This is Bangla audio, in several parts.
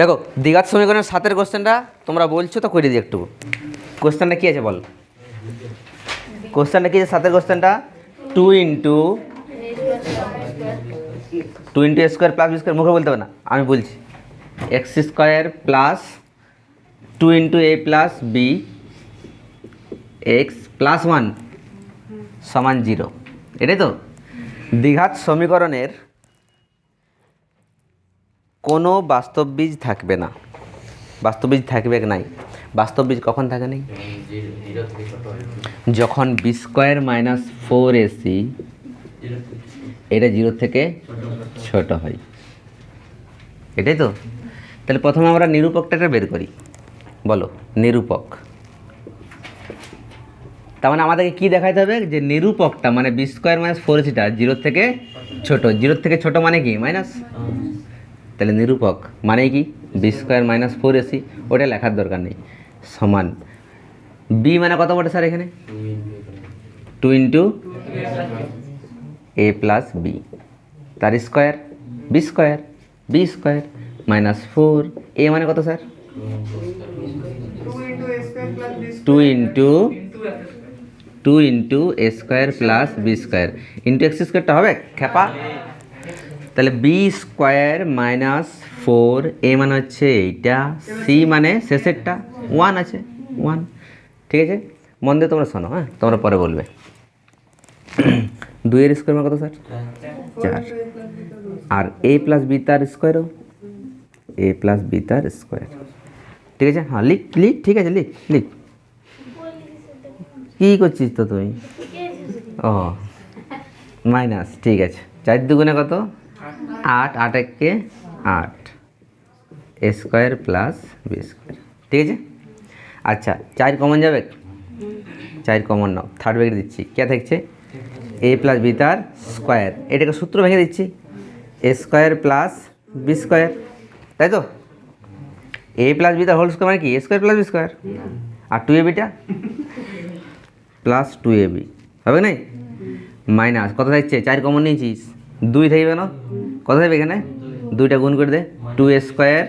দেখো, দীঘার সমীকরণের সাতের কোশ্চেনটা তোমরা বলছো, তো করে দিই একটু। কোশ্চেনটা কী আছে বল? কোশ্চেনটা কী আছে সাতের কোশ্চেনটা? Two into two into square plus square মুখে বলতে হবে না, আমি বলছি। X square plus two into a plus b x plus one সমান জিরো এটাই তো? দ্বিঘাত সমীকরণের কোনো বাস্তব বীজ থাকবে না। বাস্তব বীজ থাকবে নাই? বাস্তব বীজ কখন থাকে নেই? যখন b square minus four a c এটা জিরো থেকে ছোট হয়। এটাই তো? তাহলে প্রথমে আমরা নিরূপকটাকে বের করি। বলো, নিরূপক। তার মানে আমাদেরকে কী দেখাতে হবে? যে নিরূপকটা মানে বি স্কোয়ার মাইনাস ফোর এসিটা জিরোর থেকে ছোট। জিরোর থেকে ছোট মানে কি? মাইনাস? তাহলে নিরূপক মানে কি? B square minus four a c ওটা লেখার দরকার নেই। সমান। বি মানে কত বটে স্যার এখানে? Two into a plus b তার square b square b square minus four a মানে কত sir two into two into a square plus b square into x স্কোয়ারটা হবে? খেপা। তাহলে b square minus four a মানে হচ্ছে এইটা সি মানে শেষেরটা ওয়ান আছে ওয়ান ঠিক আছে? মন দিয়ে তোমরা শোনো হ্যাঁ? তোমরা পরে বলবে। দুইয়ের স্কোয়ার মানে কত স্যার চার। আর এ প্লাস বি তার স্কোয়ারও এ প্লাস বি তার স্কোয়ার ঠিক আছে? হ্যাঁ লিখ লিখ ঠিক আছে লিখ লিখ। কী করছিস তো তুই? ও মাইনাস ঠিক আছে। চার দুগুণে কত? আট আট এককে আট। A square plus b square. ঠিক আছে? আচ্ছা চার কমন যাবে? চার কমন নাও। থার্ড ব্রেকেট দিচ্ছি। কে থাকছে? এ প্লাস বি তার স্কোয়ার। এটাকে সূত্র ভেঙে দিচ্ছি। A square plus b square. তাই তো? এ প্লাস বি তার হোল স্কোয়ার মানে কি? A square plus b square R two a বিটা প্লাস টু এ বি হবে নাই? মাইনাস কত থাকছে? চার কমন নিয়েছিস। দুই থাকবে না? কত থাকবে এখানে? দুইটা গুণ করে দে two square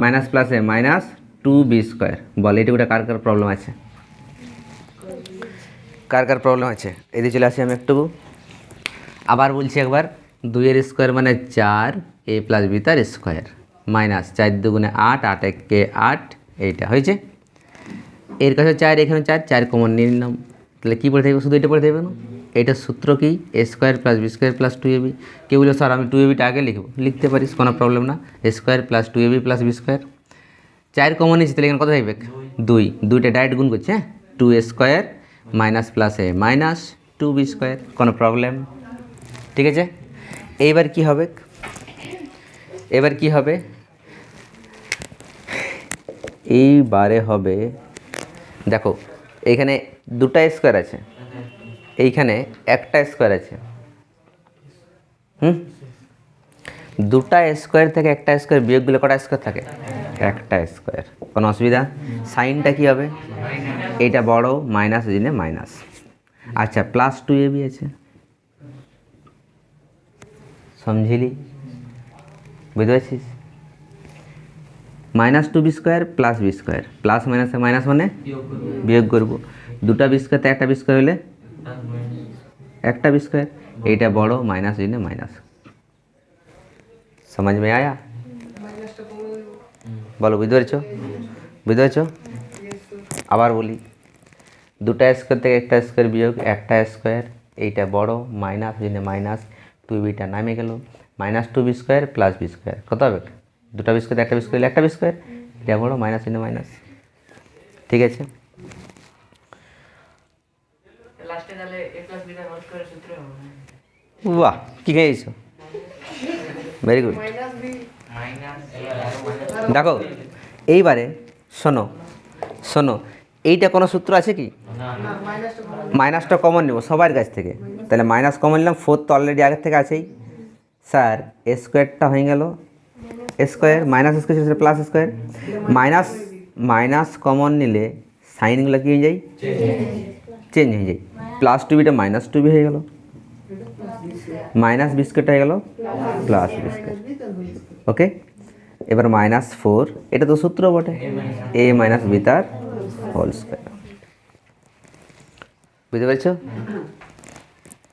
minus plus minus two b square বল এটুকুটা কার কার প্রবলেম আছে? কার কার প্রবলেম আছে? এদিকে চলে আসি আমি একটু আবার বলছি একবার দুইয়ের স্কোয়ার মানে চার এ প্লাস বি তার স্কোয়ার মাইনাস চার দুগুণে আট আট এক কে আট, এইটা হয়েছে। এর কাছে চার, এখানে চার চার কমন নিয়ে নিলাম। তাহলে কী পড়ে থাকবে? শুধু এটা পড়ে থাকবে না? এটার সূত্র কি? A square plus b square plus two a b কেউ বলে, স্যার, আমি টু এবিটা আগে লিখব। লিখতে পারিস, কোনো প্রবলেম না। A square plus two a b plus b square চার কমন নিয়েছি, তাহলে এখানে কত থাকবে? দুই। দুইটা ডাইরেক্ট গুণ করছে হ্যাঁ? Two a square minus plus a minus two b square কোনো প্রবলেম ঠিক আছে? এইবার কি হবে? এবার কি হবে? এইবারে হবে, দেখো এইখানে দুটা স্কোয়ার আছে। এইখানে একটা স্কোয়ার আছে। হুম? দুটা স্কোয়ার থেকে একটা স্কোয়ার বিয়োগগুলো কটা স্কোয়ার থাকে? একটা স্কোয়ার। কোনো অসুবিধা? সাইনটা কি হবে? এটা বড়, মাইনাস দিনে মাইনাস। আচ্ছা প্লাস টু এ বি আছে। সমঝিলি? বুঝতে পারছিস? Minus two b square plus b square plus minus minus মানে? বিয়োগ করব। দুটা বি স্কোয়ার একটা বি স্কোয়ার হলে একটা বি স্কোয়ার এইটা বড় মাইনাস দিনে মাইনাস समझ में आया বলো বুঝতে পেরেছো বুঝতে পেরেছো আবার বলি দুটা স্কোয়ার থেকে একটা স্কোয়ার বিয়োগ একটা স্কোয়ার এইটা বড় মাইনাস দিনে মাইনাস টু বিটা নামে গেল minus two B square plus B square কত হবে দুটা বি স্কোয়ার একটা বি স্কোয়ার একটা বি স্কোয়ার এটা বড় মাইনাস দিনে মাইনাস ঠিক আছে বাহ, কী খেয়েছো? ভেরি গুড দেখো, এইবারে শোনো শোনো, এইটা কোনো সূত্র আছে কি? মাইনাসটা কমন নেব সবার কাছ থেকে। তাহলে মাইনাস কমন নিলাম ফোর তো অলরেডি আগের থেকে আছেই। স্যার স্কোয়ারটা হয়ে গেল। Square minus square plus square minus minus common নিলে সাইনগুলো কী হয়ে যায়? চেঞ্জ হয়ে যায়। প্লাস টু বিটা মাইনাস টু বি হয়ে গেল। মাইনাস বিস্কুট হয়ে গেল প্লাস বিস্কুট ওকে এবার মাইনাস ফোর এটা তো সূত্র বটে। এ মাইনাস বি তার হোল স্কোয়ার বুঝতে পেরেছ?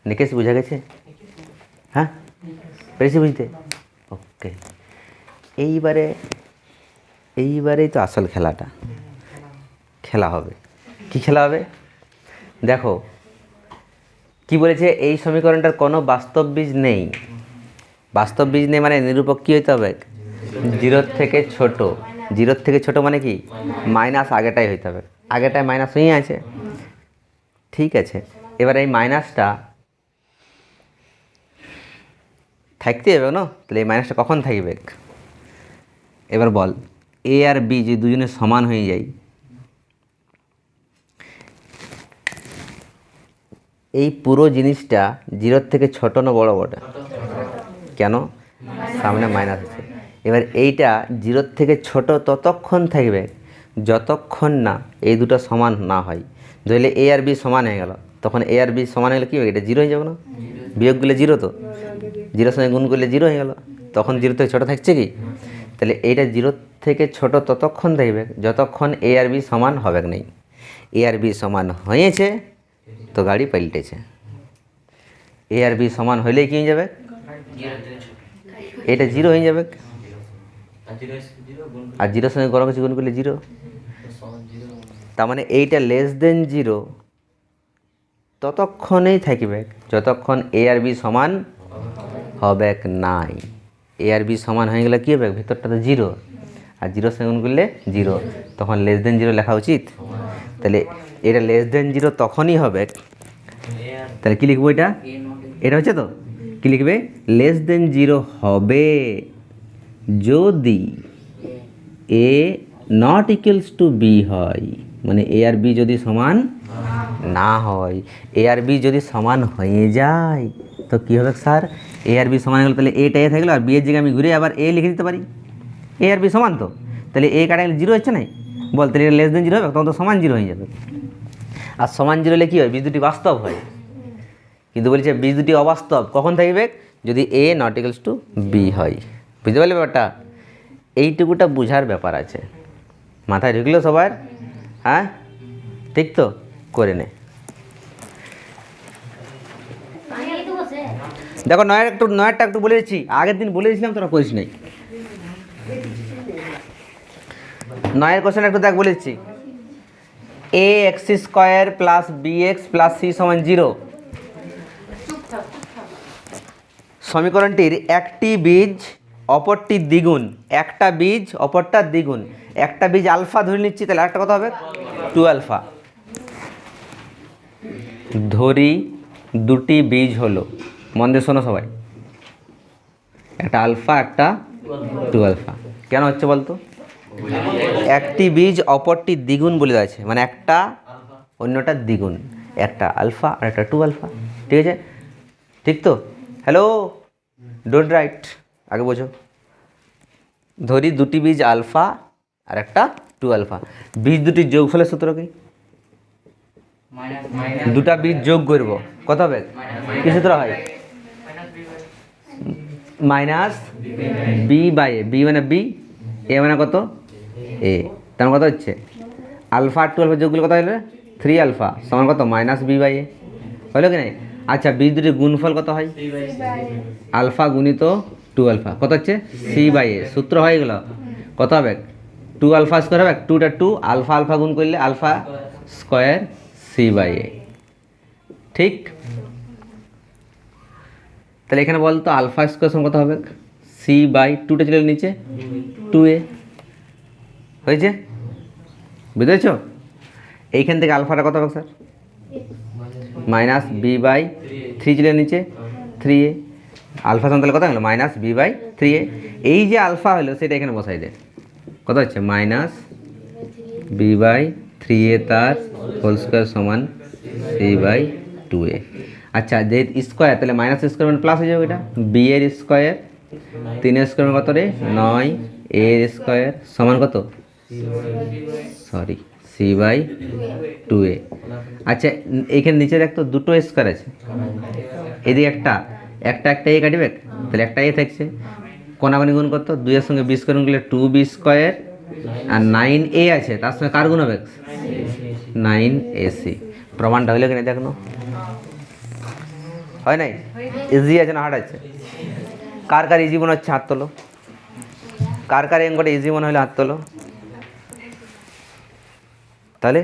নিকেশ, বুঝা গেছে? হ্যাঁ? পেরেছি বুঝতে? ওকে এইবারে, এইবারেই তো আসল খেলাটা। খেলা হবে। কি খেলা হবে? দেখো কি বলেছে? এই সমীকরণটার কোনো বাস্তব বীজ নেই। বাস্তব বীজ নেই মানে নিরূপক কী হইতে হবে? জিরোর থেকে ছোট। জিরোর থেকে ছোট মানে কি? মাইনাস আগেটাই হইতে হবে। আগেটায় মাইনাস হয়ে আছে। ঠিক আছে। এবার এই মাইনাসটা থাকতে হবে না? তাহলে এই মাইনাসটা কখন থাকবে? এবার বল, এ আর বি যদি দুজনে সমান হয়ে যায় এই পুরো জিনিসটা জিরোর থেকে ছোট না বড় বটে? কেন? সামনে মাইনাস আছে। এবার এইটা জিরোর থেকে ছোট ততক্ষণ থাকবে, যতক্ষণ না এই দুটো সমান না হয়। ধরলে এ আর বি সমান হয়ে গেল, তখন এ আর বি সমান হলে কী হবে? এটা জিরো হয়ে যাবে না? বিয়োগ করলে জিরো তো? জিরোর সঙ্গে গুণ করলে জিরো হয়ে গেল। তখন জিরো থেকে ছোটো থাকছে কি? তাহলে এইটা জিরো থেকে ছোট ততক্ষণ থাকবে, যতক্ষণ এ আর বি সমান হবে নেই। এ আর বি সমান হয়েছে তো গাড়ি পাল্টেছে। এ আর বি সমান হইলেই কি হয়ে যাবে? এটা জিরো হয়ে যাবে। আর জিরোর সঙ্গে গরম কিছু গুণ করলে জিরো তার মানে এইটা লেস দেন জিরো ততক্ষণেই থাকবে। যতক্ষণ এ আর বি সমান হবে নাই। এ আর বি সমান হয়ে গেলে কী হবে? ভেতরটা তো জিরো আর জিরো গুণ করলে জিরো তখন লেস দেন জিরো লেখা উচিত? তাহলে এটা লেস দেন জিরো তখনই হবে। তাহলে কী লিখব এটা? এটা হচ্ছে তো? কী লিখবে? লেস দেন জিরো হবে যদি a not equals to b হয়। মানে এ আর বি যদি সমান না হয়। এ আর বি যদি সমান হয়ে যায়, তো কী হবে স্যার? এ আর বি সমান হয়ে গেলো, তাহলে এটা এ থাকল আর বি এর জায়গায় আমি ঘুরে আবার এ লিখে দিতে পারি। এ আর বি সমান তো? তাহলে এ কাটা গেলে জিরো হচ্ছে না? বল, তাহলে লেস দেন জিরো হবে, তখন তো সমান জিরো হয়ে যাবে। আর সমান জিরো হলে কী হয়? বীজ দুটি বাস্তব হয়। কিন্তু বলছে বীজ দুটি অবাস্তব, কখন থাকবে? যদি এ নট টু বি হয়। বুঝতে পারলে ব্যাপারটা? এইটুকুটা বোঝার ব্যাপার আছে। মাথায় ঢুকলো সবার? হ্যাঁ? ঠিক তো? করে নে। দেখো, নয়ের একটু নয়েরটা একটু বলে দিচ্ছি। আগের দিন বলে দিয়েছিলাম, তোরা করিস নাই। নয়ের কোশ্চেন একটু দেখ বলে দিচ্ছি a x square plus b x plus c সমান জিরো সমীকরণটির একটি বীজ, অপরটি দ্বিগুণ। একটা বীজ, অপরটা দ্বিগুণ। একটা বীজ আলফা ধরে নিচ্ছি, তাহলে একটা কথা হবে? টু আলফা ধরি দুটি বীজ হলো। মন দিয়ে শোনো সবাই। একটা আলফা একটা টু আলফা কেন হচ্ছে বলতো? একটি বীজ অপরটি দ্বিগুণ বলে আছে। মানে একটা, অন্যটা দ্বিগুণ। একটা আলফা আর একটা টু আলফা। ঠিক আছে? ঠিক তো? হ্যালো ডোন্ট রাইট আগে বোঝো। ধরি দুটি বীজ আলফা আর একটা টু আলফা। বীজ দুটির যোগফলের সূত্র কি? দুটা বীজ যোগ করব। কত হবে? কি সূত্র হয়? Minus b by a. B মানে বি, এ মানে কত? এ, তার মানে কত হচ্ছে? আলফা আর টু আলফা যোগ করলে কত হলো? থ্রি আলফা, সমান কত? মাইনাস বি বাই এ হলো কি নাই? আচ্ছা বীজ দুটির গুণফল কত হয়? বি আলফা গুণিত টু আলফা। কত হচ্ছে? সি বাই এ সূত্র হয়ে গেল। কত হবে? টু আলফা স্কোয়ার হবে। টুটা টু আলফা আলফা গুণ করলে alpha square c by a ঠিক? তাহলে এখানে বলতো আলফা স্কোয়ার সমান কত হবে? সি বাই টুটা চলে নিচে। টু এ হয়েছে? বুঝেছ? এইখান থেকে আলফাটা কত হবে sir? Minus b by three এলো নিচে, থ্রি এ। আলফা সমান তাহলে কত হলো? Minus b by three a. এই যে আলফা হলো, সেটা এখানে বসাই দে। কত হচ্ছে? Minus b by three a তার হোল স্কোয়ার সমান সি বাই টু এ। আচ্ছা যে স্কোয়ার, তাহলে মাইনাস স্কোয়ার মানে প্লাস হয়ে যাবে এটা। বি এর স্কোয়ার, তিনের স্কোয়ার মানে কত রে? নয়। এর স্কোয়ার সমান কত? Sorry, c by two a. আচ্ছা এইখানে নিচে দেখতো দুটো স্কোয়ার আছে। এদিকে একটা একটা একটা এ কাটবে, তাহলে একটা এ থাকছে। কোনাগুনি গুণ কত দুইয়ের সঙ্গে বি স্কোয়ার গুণ করলে টু বি স্কোয়ার আর নাইন এ আছে, তার সঙ্গে কার গুণ হবে নাইন এসি প্রমাণটা হইল কিনা দেখো। হয় নাই? ইজি আছে না হার্ড আছে? কার কার ইজি মনে হচ্ছে হাত তোলো? কার কার এঙ্গটা ইজি মনে হলে হাত তোলো? তাহলে?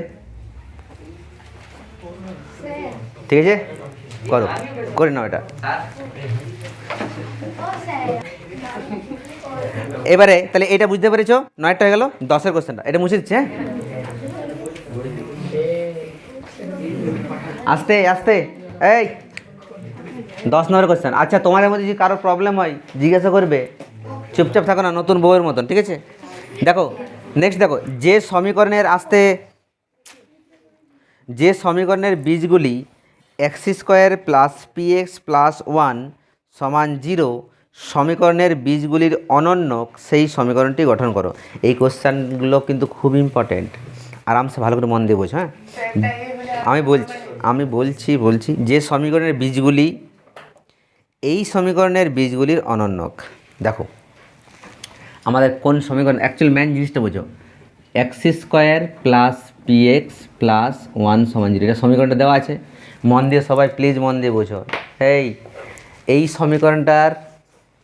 ঠিক আছে? করো, করে নাও এটা। এবারে, তাহলে এটা বুঝতে পেরেছ? নয়টা হয়ে গেল, দশের কোশ্চেনটা। এটা মুছে দিচ্ছে হ্যাঁ? আস্তে আস্তে। এই, দশ নম্বর কোশ্চেন। আচ্ছা তোমাদের মধ্যে যদি কারও প্রবলেম হয়, জিজ্ঞাসা করবে। চুপচাপ থাকো না, নতুন বউয়ের মতন, ঠিক আছে? দেখো নেক্সট দেখো, যে সমীকরণের আসতে যে সমীকরণের বীজগুলি x square plus p x plus one সমান জিরো সমীকরণের বীজগুলির অনন্যক সেই সমীকরণটি গঠন করো। এই কোশ্চেনগুলো কিন্তু খুব ইম্পর্টেন্ট আরামসে ভালো করে মন দিয়ে বোঝো হ্যাঁ? আমি বলছি আমি বলছি বলছি, যে সমীকরণের বীজগুলি, এই সমীকরণের বীজগুলির অনন্যক দেখো, আমাদের কোন সমীকরণ অ্যাকচুয়ালি মেন জিনিসটা বোঝো। X square plus p x plus one সমান জিরো এটা সমীকরণটা দেওয়া আছে। মন দিয়ে সবাই প্লিজ মন দিয়ে বোঝো। এই এই সমীকরণটার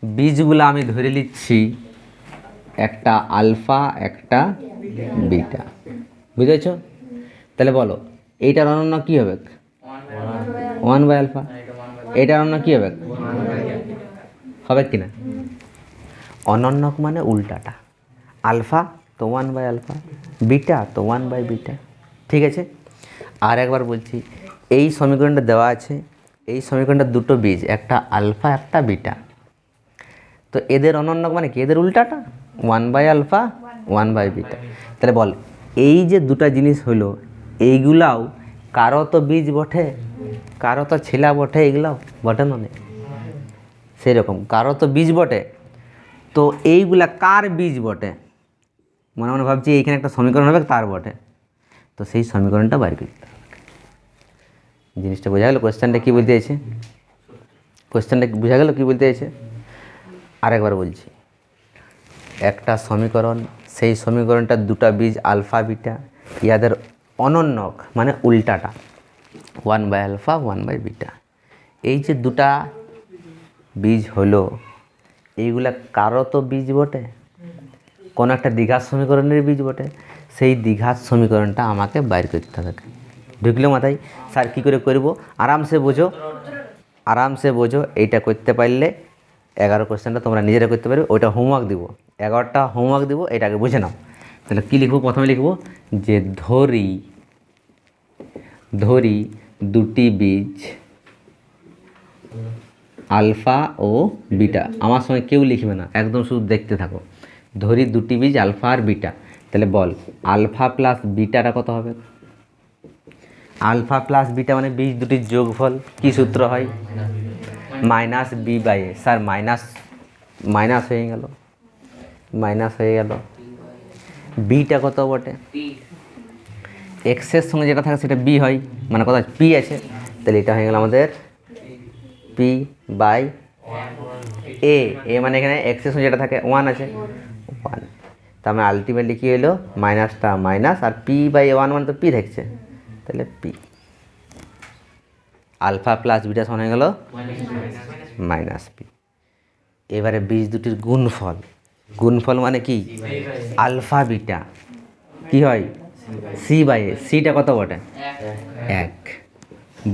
বীজগুলো আমি ধরে নিচ্ছি। একটা আলফা, একটা বিটা। বুঝেছ? তাহলে বলো, এইটার অনন্য কী হবে? ওয়ান বাই আলফা এইটার অনন্য কী হবে? হবে কি না? অনন্যক মানে উল্টাটা। আলফা তো ওয়ান বাই আলফা বিটা তো ওয়ান বাই বিটা, ঠিক আছে? আর একবার বলছি, এই সমীকরণটা দেওয়া আছে, এই সমীকরণটা দুটো বীজ, একটা আলফা, একটা বিটা। তো এদের অনন্যক মানে কি? এদের উল্টাটা? One by alpha one by beta. তাহলে বল, এই যে দুটা জিনিস হলো, এইগুলাও কারও তো বীজ বটে, কারও তো ছেলা বটে এগুলাও বটে মানে সেই রকম কারও তো বীজ বটে। তো এইগুলা কার বীজ বটে? মনে মনে ভাবছি এইখানে একটা সমীকরণ হবে, তার বটে। তো সেই সমীকরণটা বাইর করতে হবে জিনিসটা বোঝা গেল কোয়েশ্চেনটা কী বলতে চাইছে? কোয়েশ্চেনটা বোঝা গেল, কী বলতে চাইছে? আরেকবার বলছি। একটা সমীকরণ, সেই সমীকরণটার দুটা বীজ, আলফা, বিটা ইয়াদের অনন্যক মানে উল্টাটা। One by alpha, one by beta. এই যে দুটা বীজ হলো, এইগুলা কারও তো বীজ বটে? কোনো একটা দীঘার সমীকরণের বীজ বটে। সেই দীঘার সমীকরণটা আমাকে বাইর করতে হবে। ঢুকলো মাথায়, স্যার, কী করে করব? আরামসে বোঝো। আরামসে বোঝো, এইটা করতে পারলে এগারো কোশ্চেনটা তোমরা নিজেরা করতে পারবে। ওইটা হোমওয়ার্ক দিব। এগারোটা হোমওয়ার্ক দিব, এটাকে বুঝে নাও। তাহলে কী লিখব? প্রথমে লিখব যে ধরি ধরি দুটি বীজ আলফা ও বিটা। আমার সঙ্গে কেউ লিখবে না। একদম শুধু দেখতে থাকো। ধরি দুটি বীজ, আলফা আর বিটা। তাহলে বল, আলফা প্লাস বিটাটা কত হবে? আলফা প্লাস বিটা মানে বীজ দুটির যোগফল, কি সূত্র হয়? Minus b by a. Sir, minus minus হয়ে গেল। মাইনাস হয়ে গেল। বিটা কত বটে? এক্সের সঙ্গে যেটা থাকে সেটা বি হয় মানে কথা পি আছে। তাহলে এটা হয়ে গেল আমাদের পি বাই এ। এ মানে এখানে এক্সের সঙ্গে যেটা থাকে, ওয়ান আছে। ওয়ান তার মানে আলটিমেটলি কী হলো? মাইনাসটা মাইনাস আর পি বাই ওয়ান মানে তো পি থাকছে তাহলে পি আলফা প্লাস বিটা সমান হয়ে গেল মাইনাস পি এবারে বীজ দুটির গুণফল। গুণফল মানে কি? আলফা বিটা কি হয়? সি বাই এ সিটা কত বটে? এক।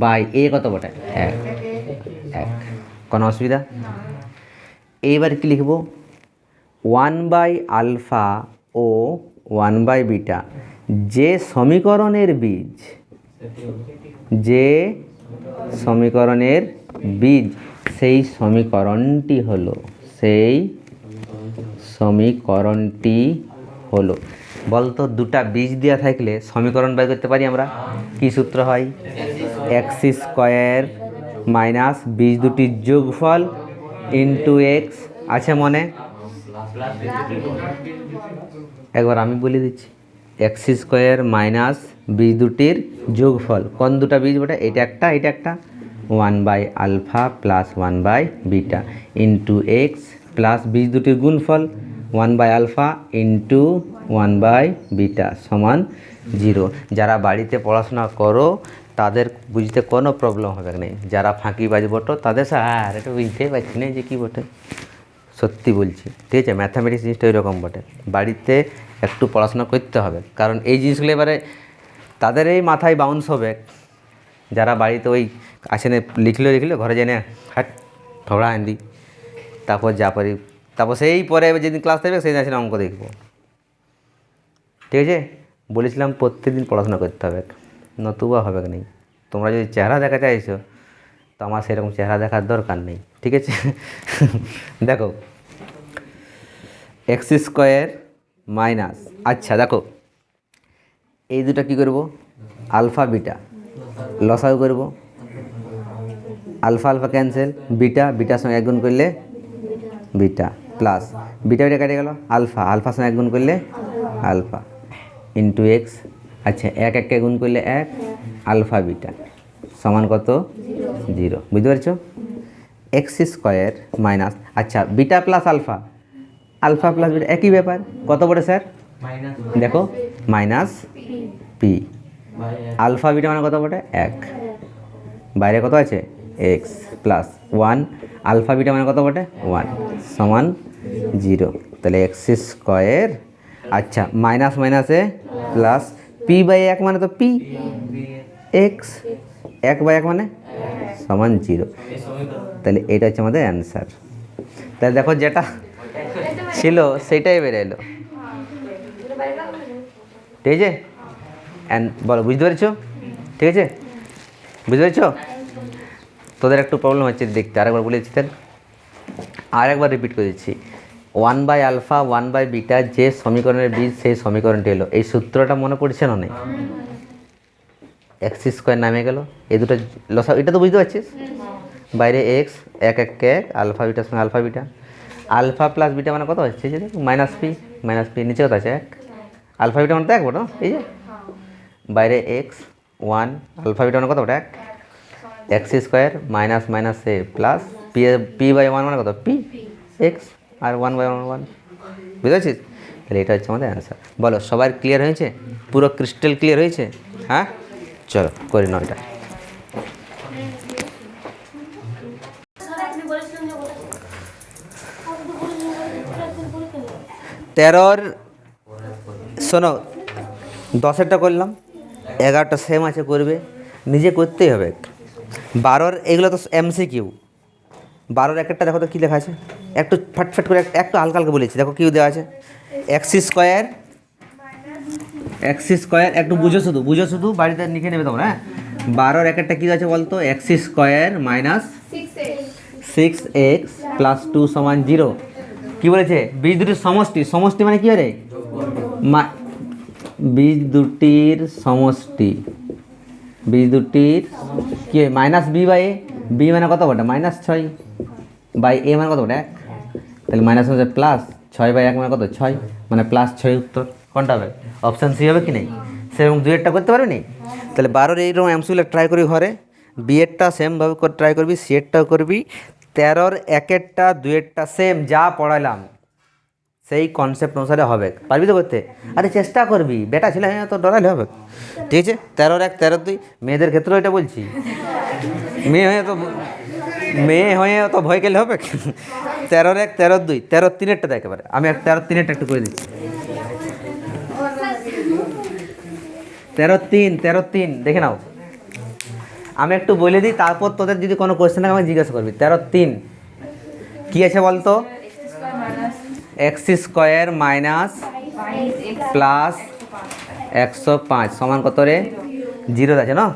বাই এ কত বটে? এক। এক। কোনো অসুবিধা? এইবার কি লিখব? ওয়ান বাই আলফা ও ওয়ান বাই বিটা। যে সমীকরণের বীজ, যে সমীকরণের বীজ, সেই সমীকরণটি হলো, সেই সমীকরণটি হলো। বলতো দুটা বীজ দেওয়া থাকলে সমীকরণ বের করতে পারি আমরা? কি সূত্র হয়? এক্স স্কোয়ার মাইনাস বীজ দুটির যোগফল ইন্টু এক্স, আছে মনে? একবার আমি বলে দিচ্ছি এক্স স্কোয়ার মাইনাস বীজ দুটির যোগফল। কোন দুটা বীজ বটে? এটা একটা এটা একটা। One by alpha plus one by beta into x plus বীজ দুটির গুণফল। One by alpha into one by beta সমান জিরো যারা বাড়িতে পড়াশোনা করো, তাদের বুঝতে কোনো প্রবলেম হবে না। যারা ফাঁকিবাজ বটো, তাদের স্যার এটা বুঝতেই পারছি না যে কী বটে। সত্যি বলছি। ঠিক আছে? ম্যাথামেটিক্স জিনিসটা ওইরকম বটে। বাড়িতে একটু পড়াশোনা করতে হবে। কারণ এই জিনিসগুলো এবারে তাদের এই মাথায় বাউন্স হবে। যারা বাড়িতে ওই আসে না লিখলে লিখলে, ঘরে জেনে হাট ঠোড়া আনদি তারপর যা পারি, তারপর সেই পরে যেদিন ক্লাস থাকবে সেই দিন আসলে অঙ্ক দেখব। ঠিক আছে? বলেছিলাম প্রত্যেকদিন পড়াশোনা করতে হবে। নতুবা হবে না তোমরা যদি চেহারা দেখা চাইছো তো আমার সেরকম চেহারা দেখার দরকার নেই, ঠিক আছে? দেখো এক্স স্কোয়ার মাইনাস আচ্ছা দেখো, এই দুটো কী করব? আলফা বিটা লসাও করব। আলফা আলফা ক্যান্সেল বিটা বিটার সঙ্গে এক গুণ করলে বিটা প্লাস বিটা বিটা কেটে গেল আলফা আলফার সঙ্গে এক গুণ করলে আলফা ইন্টু এক্স আচ্ছা এক, এককে গুণ করলে এক আলফা বিটা সমান কত? জিরো। বুঝতে পারছ? এক্স স্কোয়ার মাইনাস আচ্ছা beta plus alpha. Alpha plus beta একই ব্যাপার। কত পড়ে স্যার? দেখো মাইনাস পি। আলফা বিটা মানে কত পড়ে? এক। বাইরে কত আছে? X plus one. Alpha beta মানে কত বটে ওয়ান। সমান জিরো। তাহলে এক্স স্কোয়ার আচ্ছা মাইনাস মাইনাসে প্লাস পি বাই এক মানে তো পি। এক্স এক বাই এক মানে? সমান জিরো তাহলে এটা হচ্ছে আমাদের অ্যান্সার তাহলে দেখো যেটা ছিল সেটাই বেড়ে এলো ঠিক আছে? বলো, বুঝতে পেরেছ? ঠিক আছে? বুঝতে পেরেছ? তোদের একটু প্রবলেম হচ্ছে দেখতে, আরেকবার বলে দিচ্ছি তাহলে। আরেকবার রিপিট করে দিচ্ছি। One by alpha one by beta যে সমীকরণের বীজ সেই সমীকরণটি এলো এই সূত্রটা মনে পড়ছে না নেই? এক্স স্কোয়ার নামে গেল। এই দুটো লসা, এটা তো বুঝতে পারছিস? বাইরে এক্স, এক এক এক, আলফা বিটার সঙ্গে alpha beta. Alpha plus beta মানে কত হচ্ছে? যে মাইনাস পি মাইনাস পি, নিচে কত আছে? এক। আলফা বিটা মানে তো এক বটো এই যে। বাইরে এক্স, ওয়ান, আলফা বিটা মানে কত ওটা এক। X square minus minus a plus p p by one মানে কত? পি। এক্স আর ওয়ান বাই ওয়ান ওয়ান। বুঝতে পারছিস? তাহলে এটা হচ্ছে আমাদের অ্যান্সার বলো, সবার ক্লিয়ার হয়েছে? পুরো ক্রিস্টাল ক্লিয়ার হয়েছে? হ্যাঁ? চলো, করি নাও এটা তেরোর, শোনো, দশেরটা করলাম, এগারোটা সেম আছে করবে, নিজে করতেই হবে। বারোর, এগুলো তো এমসি কিউ বারোর এক একটা দেখো তো কী লেখা আছে। একটু ফাটফাট করে, একটু হালকা হালকা বলেছি, দেখো কিউ দেওয়া আছে। এক্সি স্কোয়ার এক্স স্কোয়ার একটু বুঝো শুধু বুঝো শুধু বাড়িতে লিখে নেবে তোমরা হ্যাঁ? বারোর এক একটা কী আছে বলতো? X square minus six x plus two সমান জিরো কী বলেছে? বীজ দুটির সমষ্টি সমষ্টি মানে কী মা, বীজ দুটির সমষ্টি। বীজ দুটির কি minus b by a b মানে কত বটে? মাইনাস ছয় বাই এ মানে কত বটে? এক। তাহলে মাইনাস হচ্ছে প্লাস ছয় বাই এক মানে কত? ছয় মানে প্লাস ছয় উত্তর। কোনটা হবে? অপশান সি হবে কি নেই? সেরকম দুয়েরটা করতে পারবি নি তাহলে বারোর এইরকম এমসিগুলো ট্রাই করি ঘরে। বিয়েরটা সেমভাবে করে ট্রাই করবি সিয়েরটাও করবি। তেরোর একেরটা দুয়েরটা সেম যা পড়ালাম সেই কনসেপ্ট অনুসারে হবে। পারবি তো করতে? আরে চেষ্টা করবি। বেটা ছেলে হ্যাঁ তো ডরালে হবে। ঠিক আছে? তেরোর এক তেরো দুই, মেয়েদের ক্ষেত্রেও এটা বলছি। মেয়ে হয়ে তো মেয়ে হয়ে তো ভয় গেলে হবে। তেরোর এক তেরো দুই তেরো তিনেরটা একেবারে। আমি এক তেরো তিনেরটা একটু করে দিচ্ছি। তেরো তিন তেরো তিন, দেখে নাও। আমি একটু বলে দিই, তারপর তোদের যদি কোনো কোয়েশ্চেন থাকে, আমাকে জিজ্ঞাসা করবি। তেরো তিন, কী আছে বলতো? এক্স স্কোয়ার মাইনাস প্লাস একশো পাঁচ, সমান কত রে? জিরো আছে, না?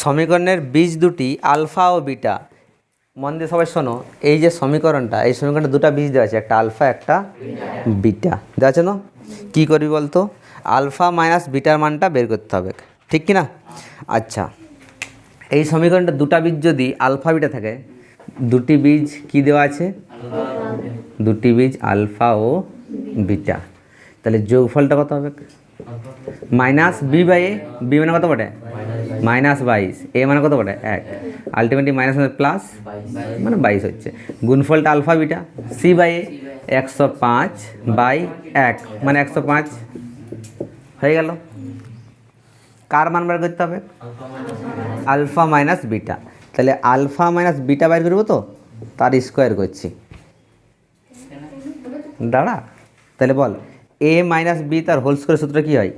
সমীকরণের বীজ দুটি, আলফা ও বিটা। মন দিয়ে সবাই শোনো, এই যে সমীকরণটা, এই সমীকরণটা দুটো বীজ দেওয়া আছে, একটা আলফা, একটা বিটা। দেওয়া আছে, না? কী করবি বলতো? আলফা মাইনাস বিটার মানটা বের করতে হবে, ঠিক কি না আচ্ছা এই সমীকরণটা দুটা বীজ যদি আলফা বিটা থাকে, দুটি বীজ কি দেওয়া আছে? দুটি বীজ আলফা ও বিটা। তাহলে যোগফলটা কত হবে? Minus b by a, b মানে কত বটে? মাইনাস বাইশ, এ মানে কত বটে? এক। আলটিমেটলি মাইনাস প্লাস মানে বাইশ হচ্ছে। গুণফলটা alpha beta, c by a, একশো পাঁচ বাই এক মানে একশো পাঁচ হয়ে গেল। কার মান বার করতে হবে? Alpha minus beta. তাহলে আলফা মাইনাস বিটা বাইর করব তো? তার স্কোয়ার করছি। দাঁড়া। তাহলে বল, এ মাইনাস বি তার হোল স্কোয়ার সূত্র কী হয়?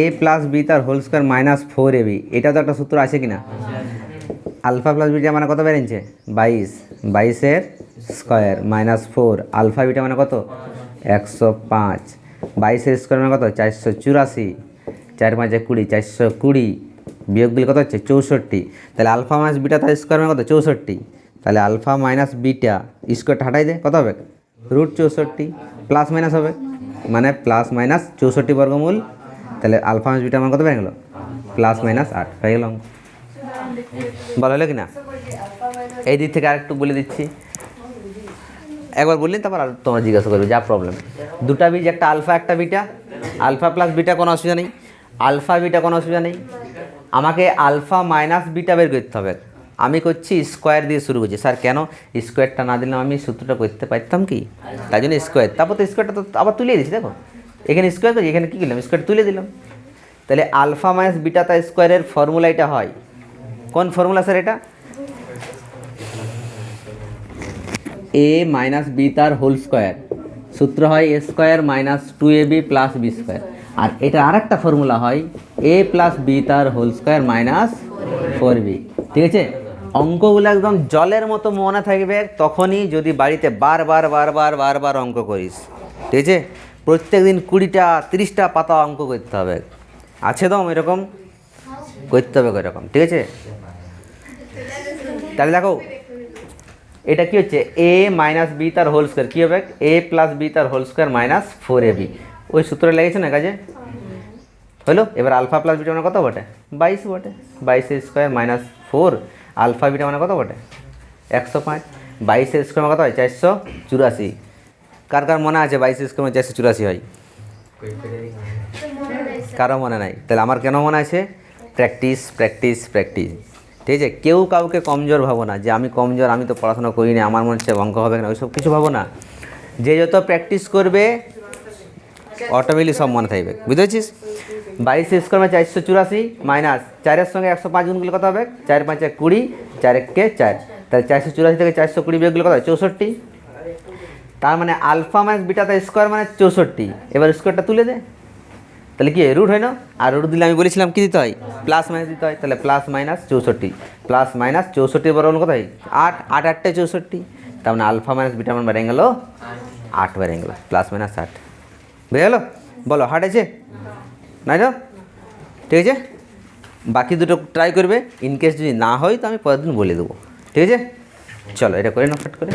এ প্লাস বি তার whole square minus four a b. এটা তো একটা সূত্র আছে কি না আলফা প্লাস বিটা মানে কত বেরিয়েছে বাইশ। বাইশের square minus four. Alpha beta মানে কত? একশো পাঁচ। বাইশের স্কোয়ার মানে কত? চারশো চুরাশি। চার পাঁচে কুড়ি, চারশো কুড়ি। বিয়োগগুলি কত হচ্ছে? চৌষট্টি। তাহলে আলফা মাইনাস বিটা তার স্কোয়ার মানে কত? চৌষট্টি। তাহলে আলফা মাইনাস বিটা স্কোয়ারটা হাঁটাই দে, কত হবে? রুট চৌষট্টি প্লাস মাইনাস হবে। মানে প্লাস মাইনাস চৌষট্টি বর্গমূল। তাহলে আলফা মাইনাস বিটা আমার কত বেড়ে গেলো? প্লাস মাইনাস আট হয়ে গেল। বলা হলো কি না এই দিক থেকে আরেকটু বলে দিচ্ছি। একবার বললেন, তারপর আর তোমরা জিজ্ঞাসা করবে, যা প্রবলেম দুটা বীজ, একটা আলফা, একটা বিটা। আলফা প্লাস বিটা কোনো অসুবিধা নেই। আলফা, বিটা কোনো অসুবিধা নেই। আমাকে আলফা মাইনাস বিটা বের করতে হবে। আমি করছি স্কোয়ার দিয়ে শুরু করছি। স্যার, কেন? স্কোয়ারটা না দিলে আমি সূত্রটা করতে পারতাম কি? তাই জন্য স্কোয়ার তারপর তো স্কোয়ারটা তো আবার তুলে দিচ্ছি দেখো। এখানে স্কোয়ার করছি, এখানে কী করলাম? স্কোয়ার তুলে দিলাম। তাহলে আলফা মাইনাস বিটা তা স্কোয়ারের ফর্মুলা এটা হয়। কোন ফর্মুলা স্যার এটা? এ মাইনাস বি তার হোল স্কোয়ার সূত্র হয় a square minus two a b plus b square আর এটা আরেকটা ফর্মুলা হয় এ প্লাস বি তার whole square minus four b ঠিক আছে? অঙ্কগুলো একদম জলের মতো মনে থাকবে, তখনই যদি বাড়িতে বারবার বারবার বারবার অঙ্ক করিস। ঠিক আছে? প্রত্যেক দিন কুড়িটা, তিরিশটা পাতা অঙ্ক করতে হবে। আছে তো এরকম? করতে হবে এরকম। ঠিক আছে? তাহলে দেখো এটা কি হচ্ছে? এ মাইনাস বি তার হোল স্কোয়ার কী হবে? এ প্লাস বি তার whole square minus four a b ওই সূত্রে লেগেছে না কাজে? হলো? এবার আলফা প্লাস বিটা মানে কত বটে? বাইশ বটে। বাইশের square minus four alpha beta মানে কত বটে? একশো পাঁচ। বাইশের স্কোয়ার মানে কত হয়? চারশো চুরাশি। কার কার মনে আছে বাইশের স্কোয়ার মানে চারশো চুরাশি হয়? কারও মনে নাই। তাহলে আমার কেন মনে আছে? প্র্যাকটিস প্র্যাকটিস প্র্যাকটিস ঠিক আছে? কেউ কাউকে কমজোর ভাবো না যে আমি কমজোর, আমি তো পড়াশোনা করি না, আমার মনে হচ্ছে অঙ্ক হবে না, ওইসব কিছু ভাবো না। যে যত প্র্যাকটিস করবে অটোমেটিক সব মনে থাকবে। বুঝতে পারছিস? বাইশ স্কোয়ার মানে চারশো চুরাশি মাইনাস চারের সঙ্গে একশো পাঁচ গুণগুলো কত হবে? চার পাঁচে কুড়ি চার কে চার? তাহলে চারশো চুরাশি থেকে চারশো কুড়ি বিয়োগগুলো কত হবে চৌষট্টি। তার মানে আলফা মাইনাস বিটাতে স্কোয়ার মানে চৌষট্টি। এবার স্কোয়ারটা তুলে দে। তাহলে কি রুট হয় না? আর রুট দিলে আমি বলেছিলাম কি দিতে হয়? প্লাস মাইনাস দিতে হয়। তাহলে প্লাস মাইনাস চৌষট্টি। প্লাস মাইনাস চৌষট্টি বরং কত হয় আট আট আটটায় চৌষট্টি। তার মানে আলফা মাইনাস বিটা আমার বেড়ে গেলো আট বেড়ে গেলো। প্লাস মাইনাস আট। বুঝে গেলো? বলো হাট আছে? নাই তো? ঠিক আছে? বাকি দুটো ট্রাই করবে। ইন কেস যদি না হয়, তো আমি পরের দিন বলে দেবো। ঠিক আছে? চলো, এটা করে না ফট করে।